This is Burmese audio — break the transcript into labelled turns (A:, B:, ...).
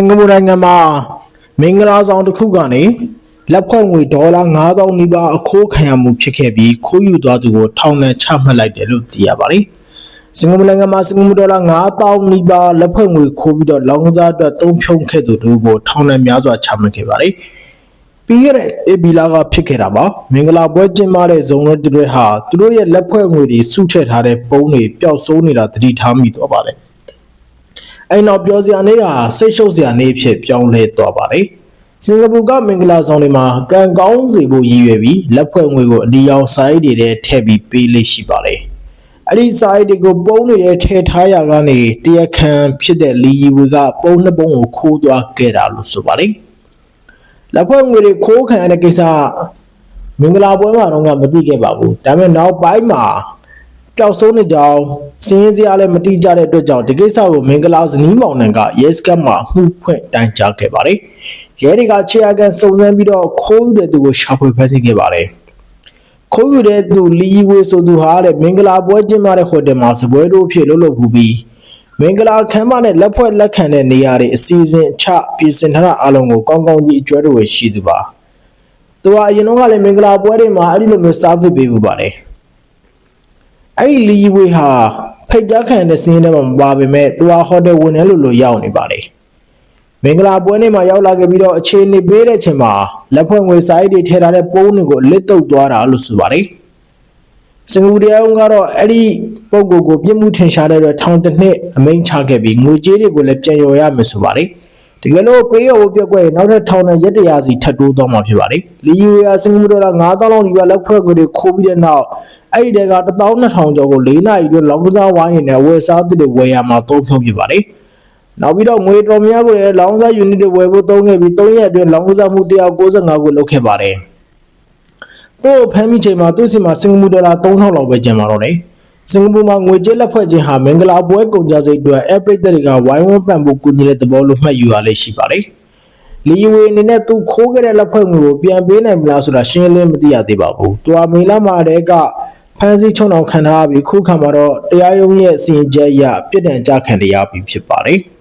A: င်ကာပူနိုင်ငံမှာမင်္ဂလာဆောင်တစ်ခုကနေလက်ဖွဲ့ငွေဒေါ်လာ9000နီးပါးအခိုးခံရမှုဖြစ်ခဲ့ပြီးခိုးယူသွားသူကိုထောင်နဲ့ချမှတ်လိုက်တယ်လို့သိရပါတယ်။စင်ကာပူနိုင်ငံမှာစင်ကာပူဒေါ်လာ9000နီးပါးလက်ဖွဲ့ငွေခိုးပြီးတော့လောင်းကစားအတွက်သုံးဖြုံခဲ့သူတို့ကိုထောင်နဲ့များစွာချမှတ်ခဲ့ပါတယ်။ပြီးခဲ့တဲ့အေဘီလာကဖြစ်ခဲ့တာပါမင်္ဂလာပွဲကျင်းပတဲ့ဇုံရက်တွေဟာသူတို့ရဲ့လက်ဖွဲ့ငွေတွေစုထည့်ထားတဲ့ပုံးတွေပျောက်ဆုံးနေတာသတိထားမိတော့ပါတယ်။ အဲ့နောက်ပြောစရာနေ့ဟာစိတ်ရှုပ်စရာနေ့ဖြစ်ပြောင်းလဲသွားပါတယ်။စင်ကာပူကမင်္ဂလာဆောင်တွေမှာကံကောင်းစေဖို့ရည်ရွယ်ပြီးလက်ဖွဲ့ငွေကိုအဒီအောင်စာအိတ်တွေထဲထည့်ပြီးပေးလိမ့်ရှိပါတယ်။အဲ့ဒီစာအိတ်တွေကိုပုံးနေတဲ့ထည့်ထားရကနေတရခံဖြစ်တဲ့လီယီဝေကပုံးနှစ်ပုံးကိုခိုးသွားခဲ့တာလို့ဆိုပါတယ်။လက်ဖွဲ့ငွေတွေခိုးခံရတဲ့ကိစ္စမင်္ဂလာပွဲမှာတော့မသိခဲ့ပါဘူး။ဒါပေမဲ့နောက်ပိုင်းမှာ ပျောက်ဆုံးနေကြောင်းစင်းစရာလည်းမတိကြတဲ့အတွက်ကြောင့်ဒီကိစ္စကိုမင်္ဂလာဇနီးမောင်နှံကရဲစခန်းမှာမှုဖွင့်တိုင်ကြားခဲ့ပါတယ်။ရဲတွေကခြေအကန်စုံစမ်းပြီးတော့ခိုးယူတဲ့သူကိုရှာဖွေဖမ်းဆီးခဲ့ပါတယ်။ခိုးယူတဲ့သူလီဝေဆိုသူဟာတဲ့မင်္ဂလာပွဲကျင်းပတဲ့ဟိုတယ်မှာစပွဲတို့ဖြစ်လို့လို့ပူပြီးမင်္ဂလာခမ်းမနဲ့လက်ဖွဲ့လက်ခံတဲ့နေရာတွေအစီအစဉ်အချပြင်ဆင်ထားတာအလုံးကိုကောင်းကောင်းကြီးအကျွဲတော်ရှိသူပါ။သူကအရင်တော့ကလည်းမင်္ဂလာပွဲတွေမှာအဲ့ဒီလိုမျိုးစားဖိပေးမှုပါတယ်။ အဲ့ဒီလီဝေဟာဖိတ်ကြားခံတဲ့စင်းထဲမှာမပါပေမဲ့သူဟာဟိုတယ်ဝင်တယ်လို့လို့ရောက်နေပါလေမင်္ဂလာပွဲနေ့မှာရောက်လာခဲ့ပြီးတော့အခြေအနေပေးတဲ့အချိန်မှာလက်ဖွဲ့ငွေစာအိတ်တွေထည့်ထားတဲ့ပုံးတွေကိုလစ်တုပ်သွားတာလို့ဆိုပါတယ်စင်ကာပူတရားရုံးကတော့အဲ့ဒီပုံကိုကိုပြစ်မှုထင်ရှားတဲ့အတွက်ထောင်တစ်နှစ်အမိန့်ချခဲ့ပြီးငွေကြေးတွေကိုလည်းပြန်ရော်ရမယ်ဆိုပါတယ် တကယ်လို့ပေးရောပြက်ကွက်ရင်နောက်ထပ်ထောင်နဲ့ရက်တရာစီထပ်တိုးသွားမှာဖြစ်ပါတယ်လီယူယာစင်ကာပူဒေါ်လာ9000လောက်ဒီပါလက်ဖွဲ့ငွေတွေခိုးပြီးတဲ့နောက်အဲ့ဒီတဲက12000ကျော်ကို၄နာရီအတွင်းလောင်းကစားဝိုင်းနေနဲ့ဝယ်စားသစ်တွေဝယ်ရမှာသုံးဖြုံးဖြစ်ပါတယ်နောက်ပြီးတော့ငွေတော်များကိုလည်းလောင်းစားယူနစ်တွေဝယ်ဖို့သုံးခဲ့ပြီး3ရက်အတွင်းလောင်းကစားမှု195ကိုလုပ်ခဲ့ပါတယ်သူ့ဖမ်းမိချိန်မှာသူ့စီမှာစင်ကာပူဒေါ်လာ3000လောက်ပဲကျန်ပါတော့တယ် စင်ကာပူမှာငွေကြေးလက်ဖွဲ့ခြင်းဟာမင်္ဂလာပွဲကုန်ကြစိတ်အတွက်အပရိသတ်တွေကဝိုင်းဝန်းပံ့ပိုးကူညီတဲ့သဘောလို့မှတ်ယူရလေရှိပါတယ်လီဝေအနေနဲ့သူခိုးခဲ့တဲ့လက်ဖွဲ့ငွေကိုပြန်ပေးနိုင်မလားဆိုတာရှင်းလင်းမသိရသေးပါဘူး။သူဟာမေလာမာတဲ့ကဖန်စီချုံအောင်ခံထားပြီးခုခံမှာတော့တရားရုံးရဲ့စီရင်ချက်အရပြစ်ဒဏ်ကြခံရပြီဖြစ်ပါတယ်။